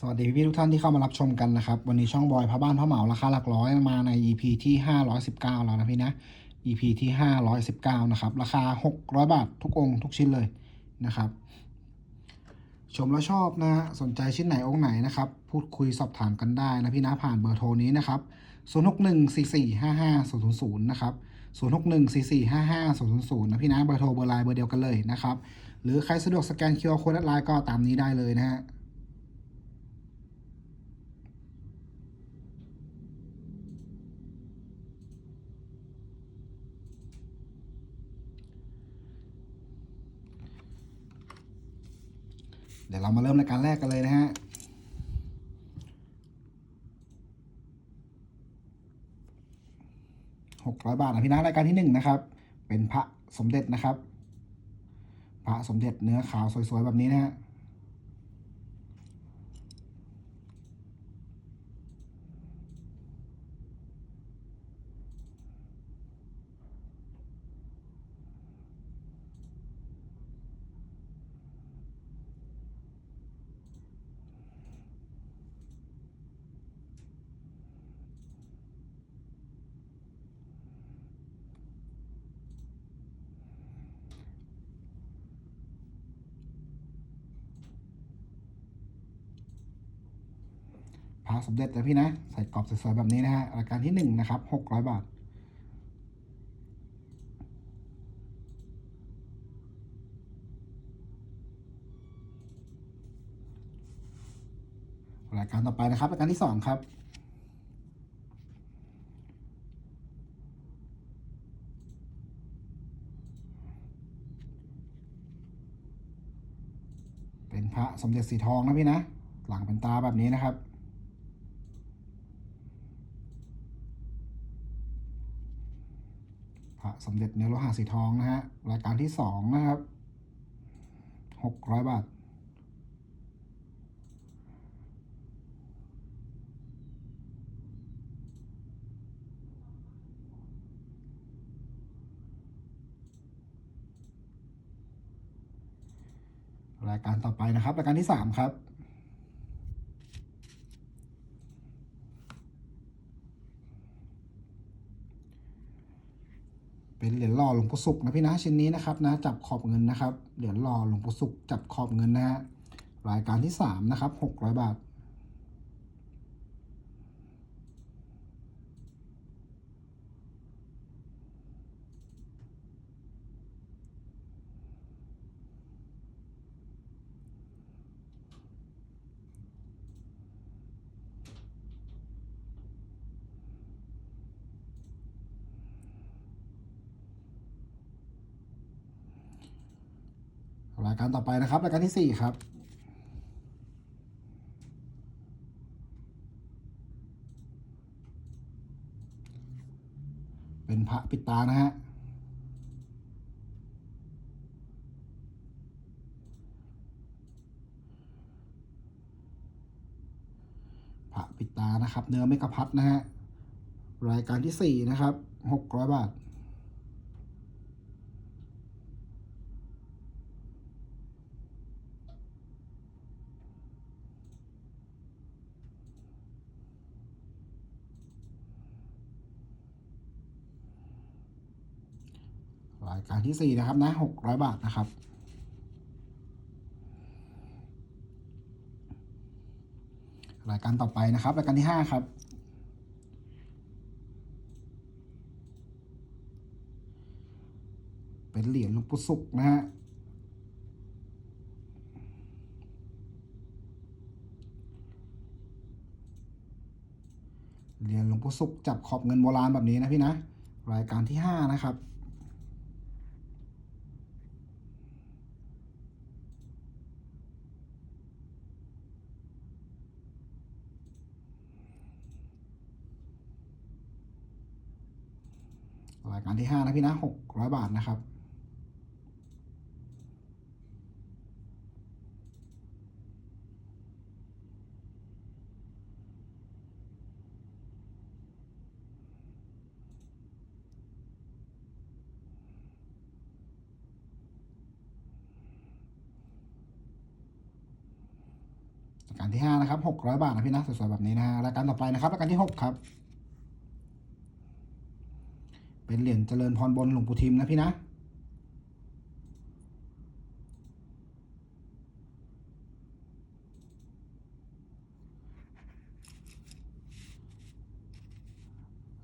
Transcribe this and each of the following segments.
สวัสดีพี่ทุกท่านที่เข้ามารับชมกันนะครับ วันนี้ช่องบอยพระบ้านพระเหมาราคาหลักร้อยมาใน EP ที่ 519 แล้วนะพี่นะ EP ที่ 519 นะครับ ราคา 600 บาททุกองค์ทุกชิ้นเลยนะครับ ชมแล้วชอบนะสนใจชิ้นไหนองค์ไหนนะครับ พูดคุยสอบถามกันได้นะพี่นะผ่านเบอร์โทรนี้นะครับ 0614455000 นะครับ 0614455000 นะพี่นะเบอร์โทรเบอร์ไลน์เบอร์เดียวกันเลยนะครับ หรือใครสะดวกสแกน QR Code แอดไลน์ก็ตามนี้ได้เลยนะฮะ เดี๋ยวเรามาเริ่มรายการแรกกันเลยนะฮะหกร้อยบาทนะพี่นะรายการที่หนึ่งนะครับ เป็นพระสมเด็จนะครับ พระสมเด็จเนื้อขาวสวยๆแบบนี้นะฮะ พระ สมเด็จนะพี่นะ ใส่กรอบสวยๆแบบนี้นะฮะรายการที่หนึ่งนะครับหกร้อยบาท รายการต่อไปนะครับรายการที่สองครับเป็นพระสมเด็จสีทองนะพี่นะ หลังเป็นตาแบบนี้นะครับ พระ สมเด็จเนื้อโลหะสีทองนะฮะ รายการที่สองนะครับหกร้อยบาท รายการต่อไปนะครับ รายการที่สามครับ เป็นเหรียญหล่อหลวงปู่สุกนะพี่นะชิ้นนี้นะครับนะจับขอบเงินนะครับเหรียญหล่อหลวงปู่สุกจับขอบเงินนะฮะรายการที่สามนะครับหกร้อยบาท ราย การต่อไปนะครับรายการที่สี่ครับเป็นพระปิดตานะฮะ พระปิดตานะครับ เนื้อไม่กระพัดนะฮะ รายการที่สี่นะครับหกร้อยบาท การที่สี่นะครับนะหกร้อยบาทนะครับ รายการต่อไปนะครับ รายการที่ห้าครับเป็นเหรียญหลวงปู่ศุกร์นะฮะ เหรียญหลวงปู่ศุกร์จับขอบเงินโบราณแบบนี้นะพี่นะ รายการที่ห้านะครับายการที่ห้านะพี่นะหกร้อยบาทนะครับรายการที่ห้านะครับหกร้อยบาทนะพี่นะสวยๆแบบนี้นะฮะรายการต่อไปนะครับรายการที่หกครับ เป็นเหรียญเจริญพรบนหลวงปู่ทิมนะพี่นะ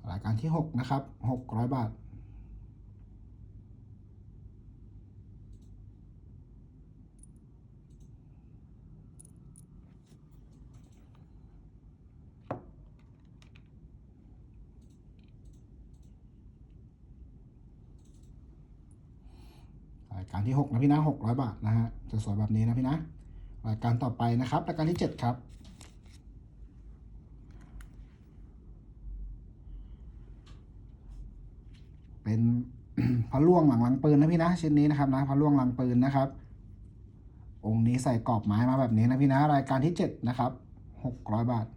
รายการที่หกนะครับหกร้อยบาท ราย การที่หกนะพี่นะหกร้อยบาทนะฮะจะสวยแบบนี้นะพี่นะรายการต่อไปนะครับรายการที่เจ็ดครับเป็นพระล่วงหลังลังปืนนะพี่นะชิ้นนี้นะครับนะพระล่วงหลังปืนนะครับ องค์นี้ใส่กรอบไม้มาแบบนี้นะพี่นะรายการที่เจ็ดนะครับหกร้อยบาท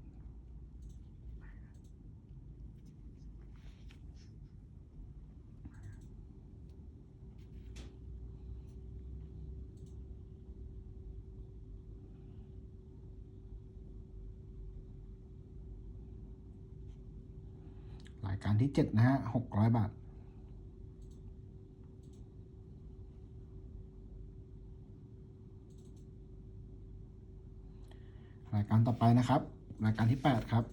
ราย การที่เจ็ดนะฮะหกร้อยบาท รายการต่อไปนะครับ รายการที่แปดครับ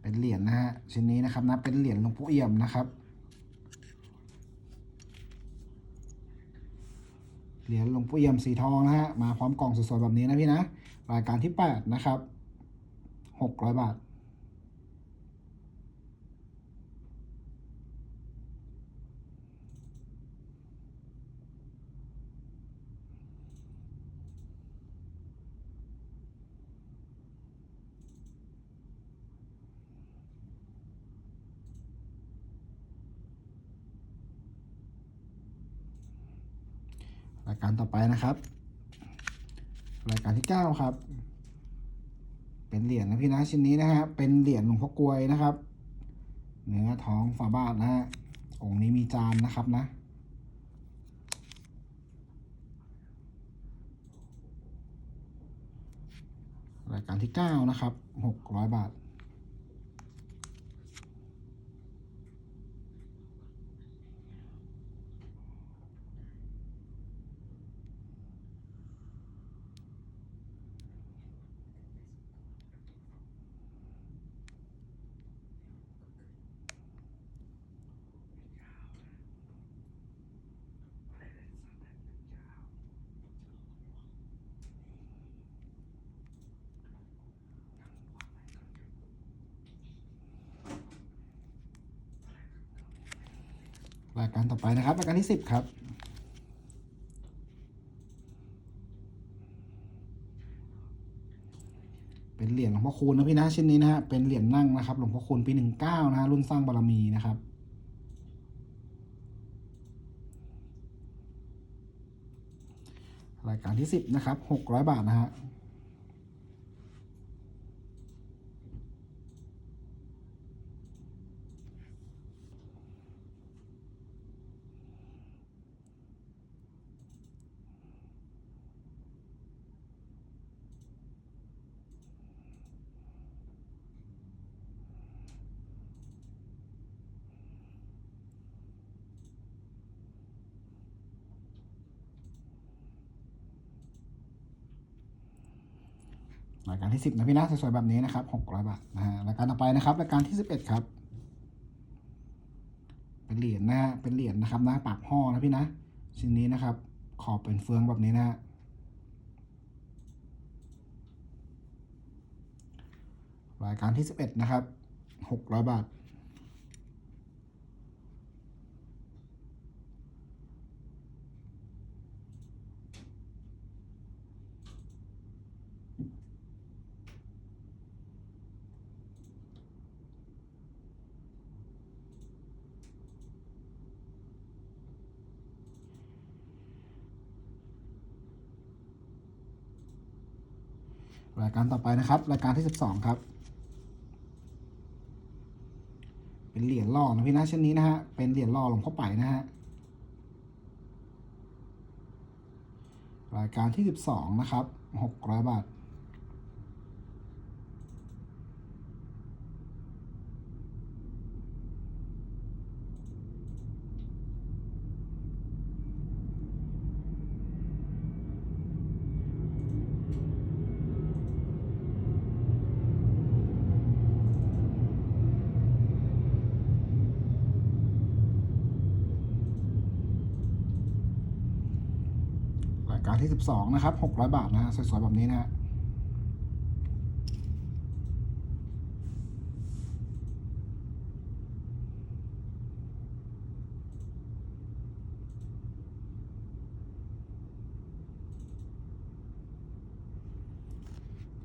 เป็นเหรียญนะฮะชิ้นนี้นะครับนะเป็นเหรียญหลวงปู่เอี่ยมนะครับเหรียญหลวงปู่เอี่ยมสีทองนะฮะมาพร้อมกล่องสวยๆแบบนี้นะพี่นะ รายการที่แปดนะครับหกร้อยบาท รายการต่อไปนะครับ รายการที่เก้าครับ เป็นเหรียญนะพี่นะชิ้นนี้นะฮะ เป็นเหรียญหลวงพ่อกลวยนะครับ เนื้อท้องฝาบาทนะฮะ องค์นี้มีจานนะครับนะ รายการที่เก้านะครับหกร้อยบาท รายการต่อไปนะครับรายการที่สิบครับเป็นเหรียญหลวงพ่อคูณนะพี่นะชิ้นนี้นะฮะเป็นเหรียญนั่งนะครับหลวงพ่อคูณปีหนึ่งเก้านะฮะรุ่นสร้างบารมีนะครับ รายการที่สิบนะครับหกร้อยบาทนะฮะ รายการที่สิบนะพี่นะสวยๆแบบนี้นะครับหกร้อยบาทนะฮะรายการต่อไปนะครับรายการที่สิบเอ็ดครับ เป็นเหรียญนะฮะเป็นเหรียญนะครับนะปากห่อนะพี่นะชิ้นนี้นะครับ ขอบเป็นเฟืองแบบนี้นะฮะรายการที่สิบเอ็ดนะครับหกร้อยบาท การต่อไปนะครับ รายการที่ 12 ครับ เป็นเหรียญล่อนะพี่นะเช่นนี้นะฮะ เป็นเหรียญล่อหลวงพ่อไปนะฮะ รายการที่ 12 นะครับ 600 บาท รายการที่สิบสองนะครับหกร้อยบาทนะฮะสวยๆแบบนี้นะฮะ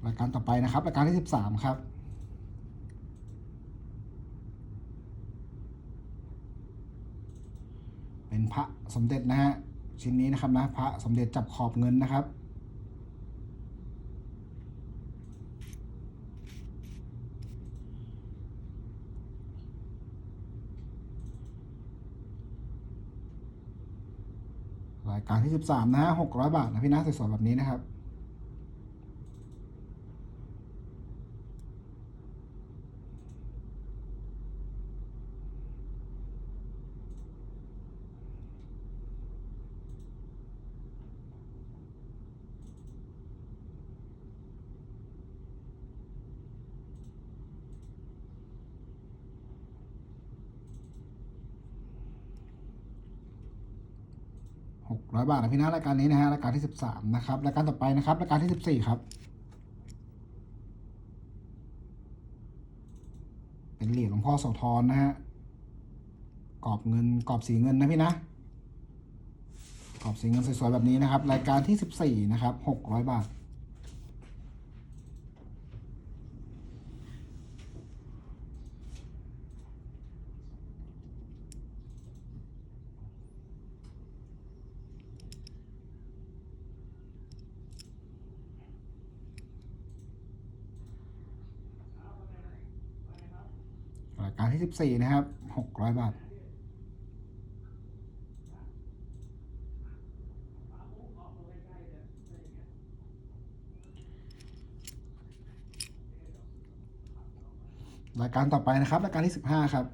รายการต่อไปนะครับรายการที่สิบสามครับ เป็นพระสมเด็จนะฮะ ชิ้นนี้นะครับนะพระสมเด็จจับขอบเงินนะครับ รายการที่สิบสามนะฮะหกร้อยบาทนะพี่นะสวยๆแบบนี้นะครับ บาทนะพี่นะรายการนี้นะฮะรายการที่สิบสามนะครับรายการต่อไปนะครับรายการที่สิบสี่ครับ เป็นเหรียญหลวงพ่อโสธรนะฮะกรอบเงินกรอบสีเงินนะพี่นะกรอบสีเงินสวยๆแบบนี้นะครับ รายการที่สิบสี่นะครับหกร้อยบาท ที่สิบสี่นะครับหกร้อยบาทรายการต่อไปนะครับรายการที่สิบห้าครับ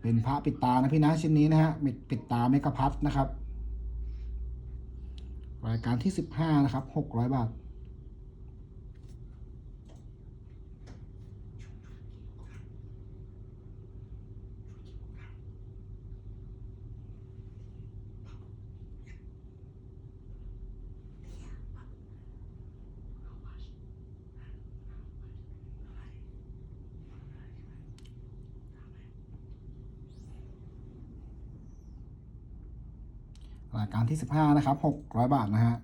เป็นพระปิดตานะพี่นะชิ้นนี้นะฮะปิดปิดตาเมกะพัทนะครับ รายการที่สิบห้านะครับหกร้อยบาท ที่สิบห้านะครับหกร้อยบาทนะฮะ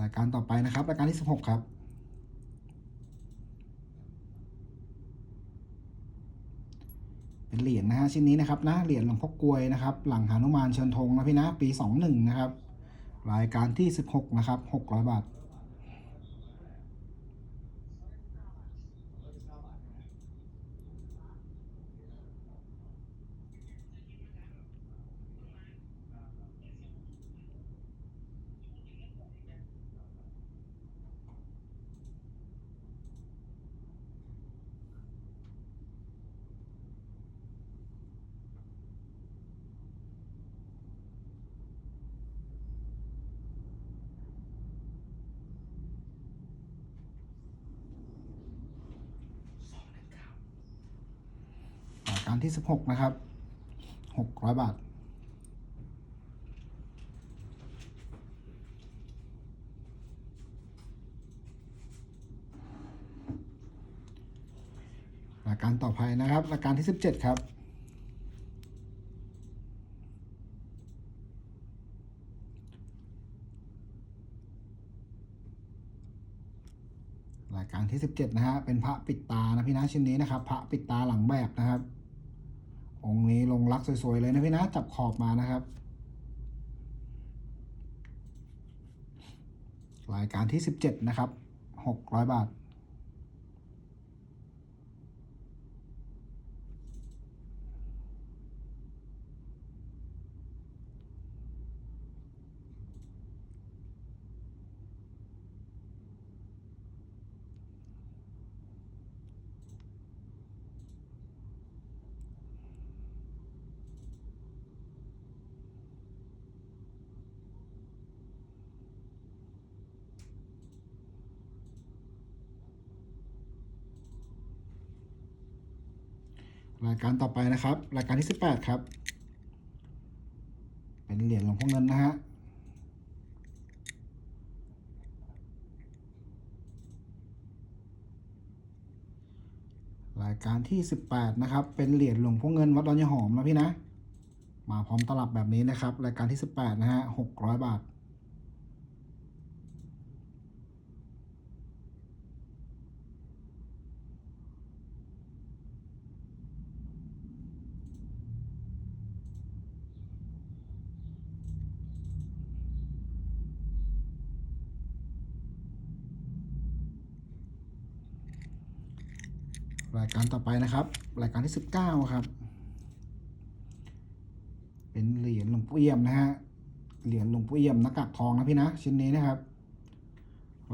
รายการต่อไปนะครับ รายการที่สิบหกครับ เป็นเหรียญนะฮะชิ้นนี้นะครับนะเหรียญหลวงพ่อกลวยนะครับ หลังหานุมานเชิญธงนะพี่นะ ปีสองหนึ่งนะครับ รายการที่สิบหกนะครับหกร้อยบาท ที่สิบหกนะครับหกร้อยบาทรายการต่อไปนะครับรายการที่สิบเจ็ดครับรายการที่สิบเจ็ดนะฮะ เป็นพระปิดตานะพี่นะชิ้นนี้นะครับ พระปิดตาหลังแบบนะครับ องค์นี้ลงรักสวยๆเลยนะพี่นะจับขอบมานะครับ รายการที่สิบเจ็ดนะครับหกร้อยบาท ร รายการต่อไปนะครับ รายการที่สิบแปดครับ เป็นเหรียญหลวงพ่อเงินนะฮะรายการที่ 18 นะครับ เป็นเหรียญหลวงพ่อเงินวัดดอนยายหอมนะพี่นะ มาพร้อมตลับแบบนี้นะครับ รายการที่ 18 นะฮะ600 บาท ราย การต่อไปนะครับ รายการที่ 19 ครับ เป็นเหรียญหลวงปู่เอี่ยมนะฮะ เหรียญหลวงปู่เอี่ยมหน้ากากทองนะพี่นะชิ้นนี้นะครับ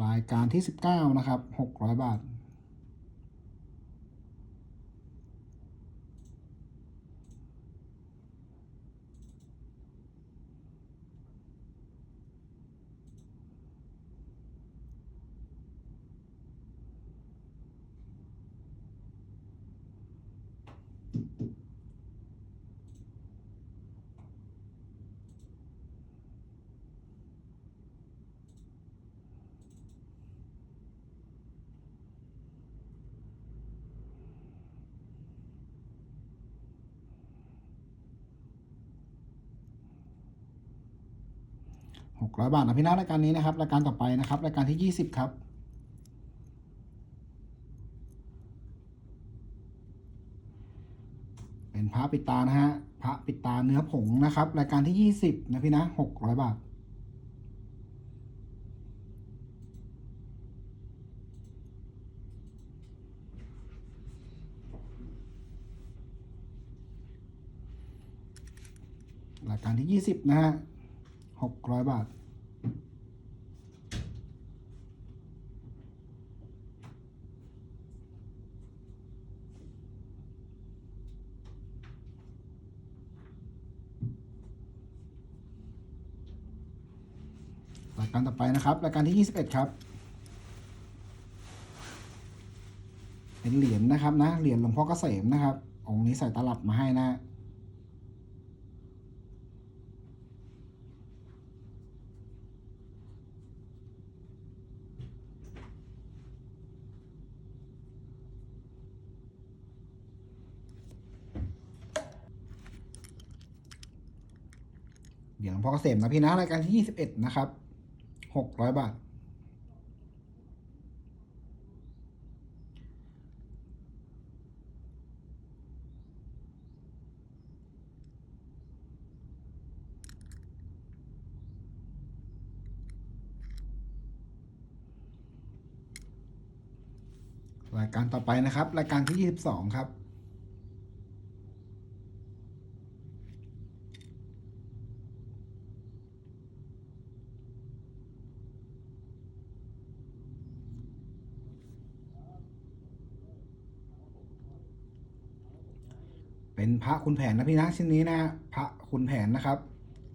รายการที่ 19 นะครับ 600 บาท 600 บาทนะพี่นะรายการนี้นะครับรายการต่อไปนะครับ รายการที่ 20 ครับเป็นพระปิดตานะฮะ พระปิดตาเนื้อผงนะครับ รายการที่20นะพี่นะ600บาท รายการที่20นะฮะ600บาทรายการต่อ ไปนะครับรายการที่ 21 ครับ เป็นเหรียญนะครับนะเหรียญหลวงพ่อเกษมนะครับ องค์นี้ใส่ตลับมาให้นะเหรียญหลวงพ่อเกษมนะพี่นะรายการที่ 21 นะครับ 600บาท รายการต่อไปนะครับ รายการที่ 22 ครับ เป็น พระคุณแผนนะพี่นะชิ้นนี้นะพระคุณแผนนะครับ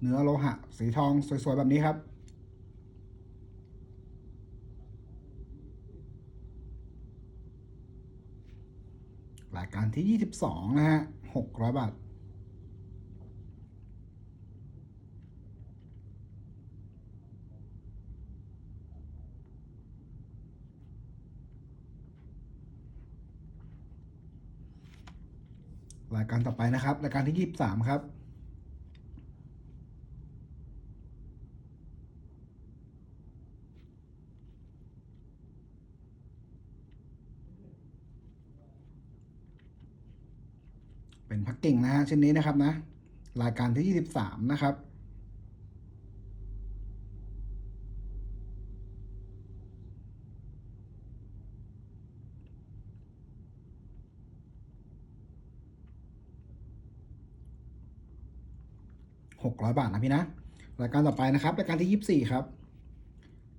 เนื้อโลหะ สีทองสวยๆแบบนี้ครับรายการที่ 22 นะฮะ 600 บาท รายการต่อไปนะครับรายการที่23ครับเป็นพักเก่งนะฮะเช่นนี้นะครับนะ รายการที่ 23 นะครับ 600 บาทนะพี่นะรายการต่อไปนะครับรายการที่ 24 ครับ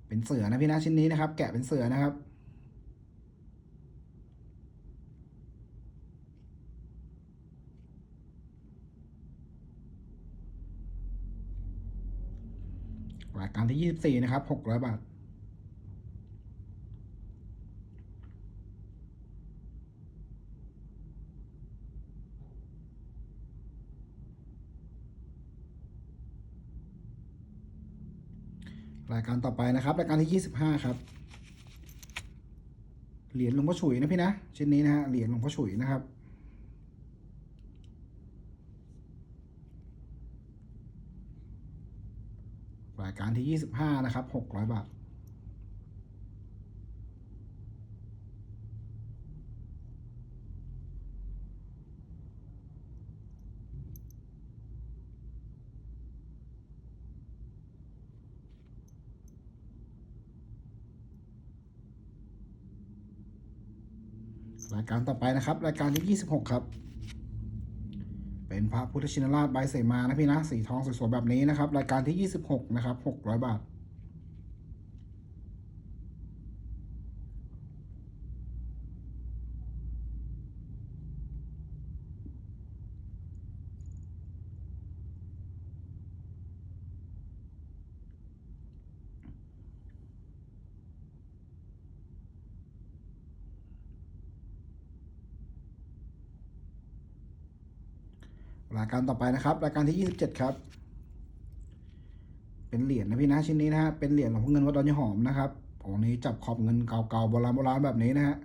เป็นเสือนะพี่นะชิ้นนี้นะครับ แกะเป็นเสือนะครับรายการที่ 24 นะครับ 600 บาท รายการต่อไปนะครับ รายการที่ยี่สิบห้าครับ เหรียญหลวงพ่อฉุยนะพี่นะเช่นนี้นะฮะเหรียญหลวงพ่อฉุยนะครับ รายการที่ยี่สิบห้านะครับหกร้อยบาท การต่อไปนะครับ รายการที่ 26 ครับ เป็นพระพุทธชินราชใบเสมานะพี่นะ สีทองสวยๆแบบนี้นะครับ รายการที่ 26 นะครับ 600 บาท รายการต่อไปนะครับ รายการที่ 27 ครับ เป็นเหรียญนะพี่นะชิ้นนี้นะฮะเป็นเหรียญหลวงพ่อเงินวัดดอนยหอมนะครับองนี้จับขอบเงินเก่าๆโบราณโบราณแบบนี้นะฮะ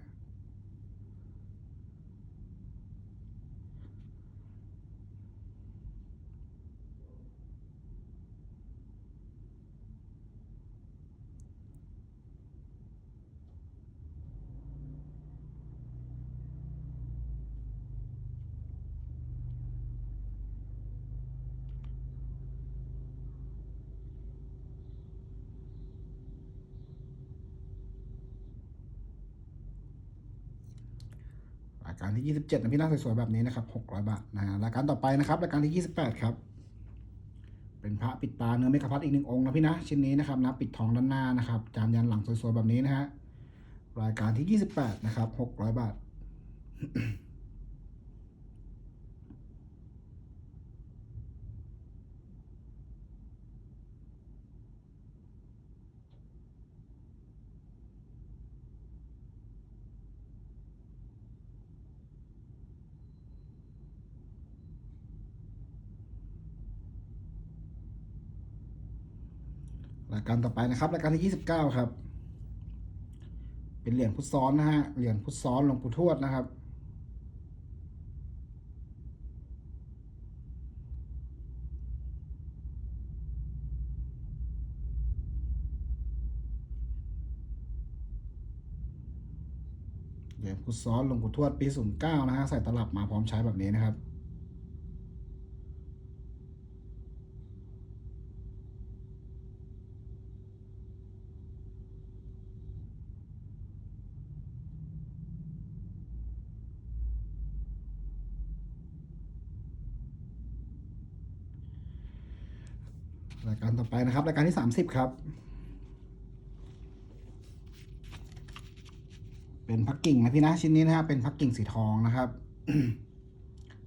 รา ยี่สิบเจ็ดนะพี่น่าสวยๆแบบนี้นะครับหกร้อยบาทนะรายการต่อไปนะครับรายการที่ยี่สิบแปดครับ เป็นพระปิดตาเนื้อเมกะพัดอีกหนึ่งองค์นะพี่นะชิ้นนี้นะครับนะปิดทองด้านหน้านะครับ จานยันหลังสวยๆแบบนี้นะฮะรายการที่ยี่สิบแปดนะครับหกร้อยบาทายการต่อไปนะครับรายการที่ 29 ครับ เป็นเหรียญพุทซ้อนนะฮะ เหรียญพุทซ้อนหลวงปู่ทวดนะครับ เหรียญพุทซ้อนหลวงปู่ทวดปี09นะฮะ ใส่ตลับมาพร้อมใช้แบบนี้นะครับ รายการต่อไปนะครับ รายการที่ 30 ครับ เป็นพักกิ่งนะพี่นะชิ้นนี้นะฮะเป็นพักกิ่งสีทองนะครับ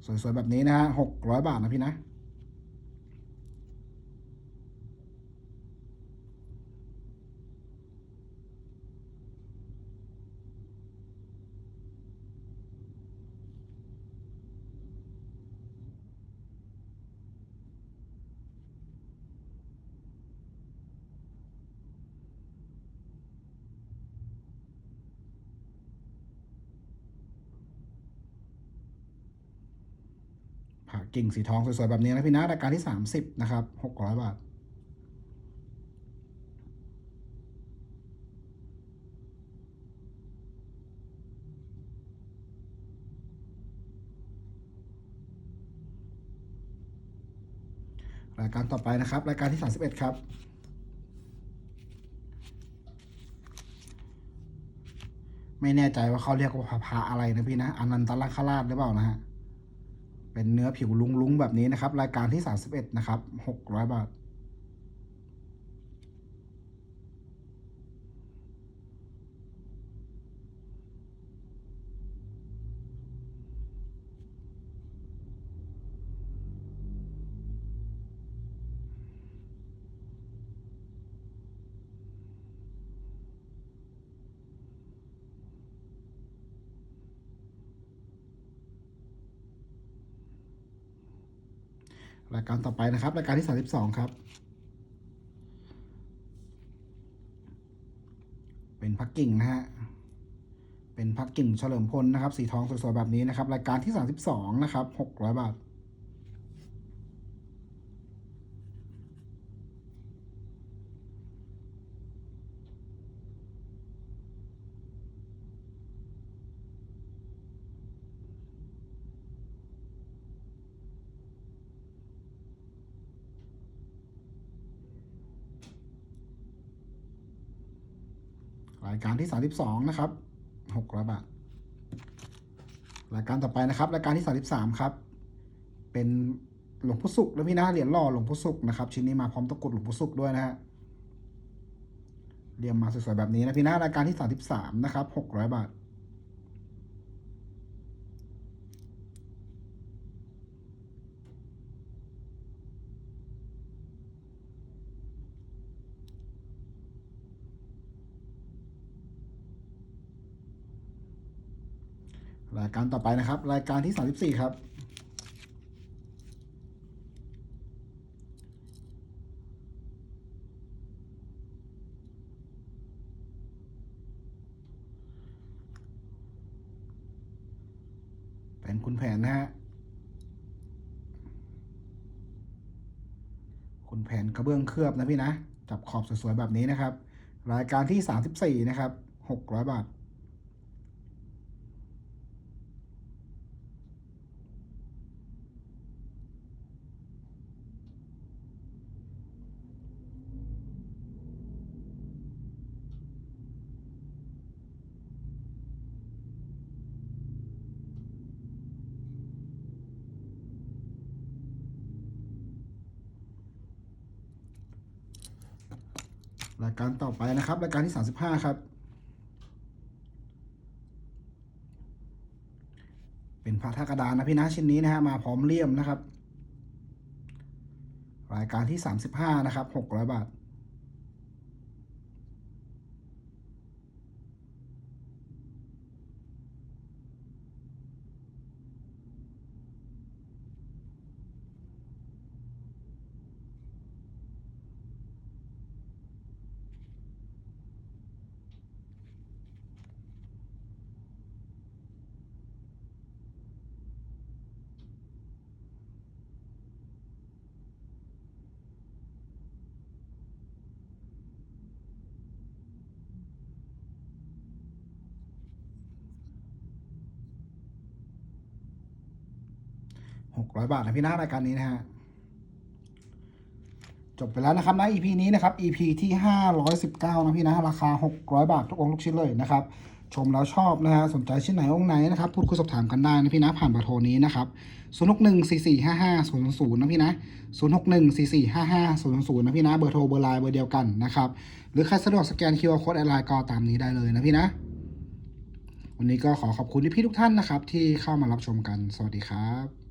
สวยๆแบบนี้นะฮะหกร้อยบาทนะพี่นะ ผ่า กิ่งสีทองสวยๆแบบนี้นะพี่นะรายการที่ 30 นะครับ 600 บาทรายการต่อไปนะครับ รายการที่ 31 ครับ ไม่แน่ใจว่าเขาเรียกว่าพระอะไรนะพี่นะอนันตลักษราชหรือเปล่านะฮะ เป็นเนื้อผิวลุ้งๆแบบนี้นะครับ รายการที่ 31 นะครับ 600 บาท รายการต่อไปนะครับ รายการที่ 32 ครับ เป็นพักกิ่งนะฮะ เป็นพักกิ่งเฉลิมพลนะครับ สีทองสวยๆแบบนี้นะครับ รายการที่ 32 นะครับ 600 บาท ที่ 32 นะครับ600บาทรายการต่อไปนะครับ รายการที่ 33 ครับ เป็นหลวงพ่อสุกแล้วพี่นะเหรียญหล่อหลวงพ่อสุกนะครับ ชิ้นนี้มาพร้อมตะกรุดหลวงพ่อสุกด้วยนะฮะเรียมมาสวยๆแบบนี้นะพี่นะรายการที่ 33 นะครับ600บาท รายการต่อไปนะครับ รายการที่ 34 ครับเป็นคุณแผนนะฮะคุณแผนกระเบื้องเคลือบนะพี่นะ จับขอบสวยๆแบบนี้นะครับ รายการที่ 34 นะครับ 600 บาท รายการต่อไปนะครับรายการที่ 35 ครับ เป็นพระท่ากระดานนะพี่นะชิ้นนี้นะฮะมาพร้อมเลี่ยมนะครับ รายการที่ 35 นะครับ 600 บาท 600 บาทนะพี่นะรายการนี้นะฮะจบไปแล้วนะครับนะ EP นี้นะครับ EP ที่ 519 นะพี่นะราคา 600 บาททุกองค์ทุกชิ้นเลยนะครับ ชมแล้วชอบนะฮะสนใจชิ้นไหนองค์ไหนนะครับพูดคุยสอบถามกันได้นะพี่นะผ่านเบอร์โทรนี้นะครับ0 6 1 4 4 5 5 0 0นะพี่นะ0 6 1 4 4 5 5 0 0นะพี่นะเบอร์โทรเบอร์ไลน์เบอร์เดียวกันนะครับหรือใครสะดวกสแกน QR Code แอดไลน์ก็ตามนี้ได้เลยนะพี่นะวันนี้ก็ขอขอบคุณที่พี่ทุกท่านนะครับ ที่เข้ามารับชมกันสวัสดีครับ